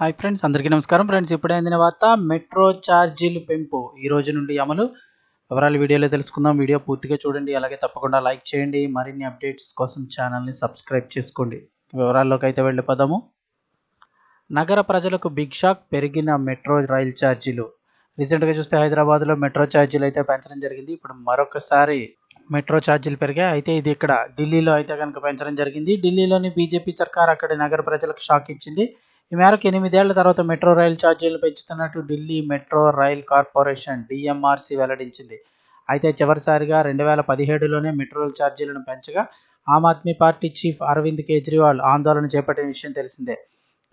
Hi friends అందరికీ నమస్కారం. Friends ఇప్పుడే అందిన వార్త మెట్రో ఛార్జీలు పెంపు. ఈ రోజు నుండి అమలు. వివరాలు వీడియోలో తెలుసుకుందాం. వీడియో పూర్తిగా చూడండి. అలాగే తప్పకుండా లైక్ చేయండి. మరిన్ని అప్డేట్స్ కోసం ఛానల్ని సబ్స్క్రైబ్ చేసుకోండి. వివరాల్లోకి అయితే వెళ్ళిపోదాము. నగర ప్రజలకు బిగ్ షాక్ పెరిగిన మెట్రో రైల్ ఛార్జీలు. రీసెంట్గా చూస్తే హైదరాబాద్లో మెట్రో ఛార్జీలు అయితే పెంచడం జరిగింది. ఇప్పుడు మరొకసారి మెట్రో ఛార్జీలు పెరిగాయి. అయితే ఇది ఇక్కడ ఢిల్లీలో అయితే కనుక పెంచడం జరిగింది. ఢిల్లీలోని బీజేపీ సర్కార్ అక్కడి నగర ప్రజలకు షాక్ ఇచ్చింది. ఈ మేరకు ఎనిమిదేళ్ళ తర్వాత మెట్రో రైల్ ఛార్జీలు పెంచుతున్నట్టు Delhi metro rail corporation DMRC వెల్లడించింది. అయితే చివరిసారిగా రెండు వేల పదిహేడులోనే మెట్రో రైల్ ఛార్జీలను పెంచగా ఆమ్ ఆద్మీ పార్టీ చీఫ్ అరవింద్ కేజ్రీవాల్ ఆందోళన చేపట్టిన విషయం తెలిసిందే.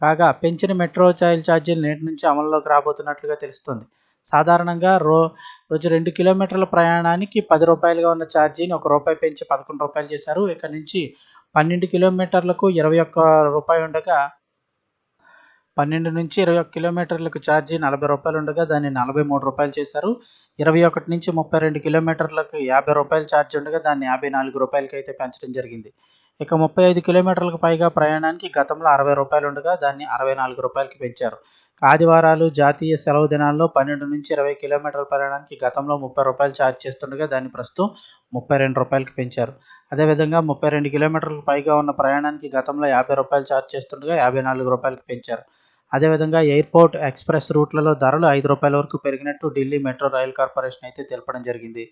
కాగా పెంచిన మెట్రో రైల్ ఛార్జీలు నేటి నుంచి అమల్లోకి రాబోతున్నట్లుగా తెలుస్తోంది. సాధారణంగా రో రోజు రెండు కిలోమీటర్ల ప్రయాణానికి పది రూపాయలుగా ఉన్న ఛార్జీని ఒక రూపాయి పెంచి పదకొండు రూపాయలు చేశారు. ఇక నుంచి పన్నెండు కిలోమీటర్లకు ఇరవై ఒక్క రూపాయి ఉండగా పన్నెండు నుంచి ఇరవై ఒక్క కిలోమీటర్లకు ఛార్జీ నలభై రూపాయలు ఉండగా దాన్ని నలభై మూడు రూపాయలు చేశారు. ఇరవై ఒకటి నుంచి ముప్పై రెండు కిలోమీటర్లకు యాభై రూపాయలు ఛార్జ్ ఉండగా దాన్ని యాభై నాలుగు రూపాయలకి అయితే పెంచడం జరిగింది. ఇక ముప్పై ఐదు కిలోమీటర్లకు పైగా ప్రయాణానికి గతంలో అరవై రూపాయలు ఉండగా దాన్ని అరవై నాలుగు రూపాయలకి పెంచారు. ఆదివారాలు జాతీయ సెలవు దినాల్లో పన్నెండు నుంచి ఇరవై కిలోమీటర్ల ప్రయాణానికి గతంలో ముప్పై రూపాయలు ఛార్జ్ చేస్తుండగా దాన్ని ప్రస్తుతం ముప్పై రెండు రూపాయలకి పెంచారు. అదేవిధంగా ముప్పై రెండు కిలోమీటర్లకు పైగా ఉన్న ప్రయాణానికి గతంలో యాభై రూపాయలు ఛార్జ్ చేస్తుండగా యాభై నాలుగు రూపాయలకి పెంచారు. అదేవిధంగా ఎయిర్పోర్ట్ ఎక్స్ప్రెస్ రూట్లలో ధరలు ఐదు రూపాయల వరకు పెరిగినట్టు ఢిల్లీ మెట్రో రైల్ కార్పొరేషన్ అయితే తెలపడం జరిగింది.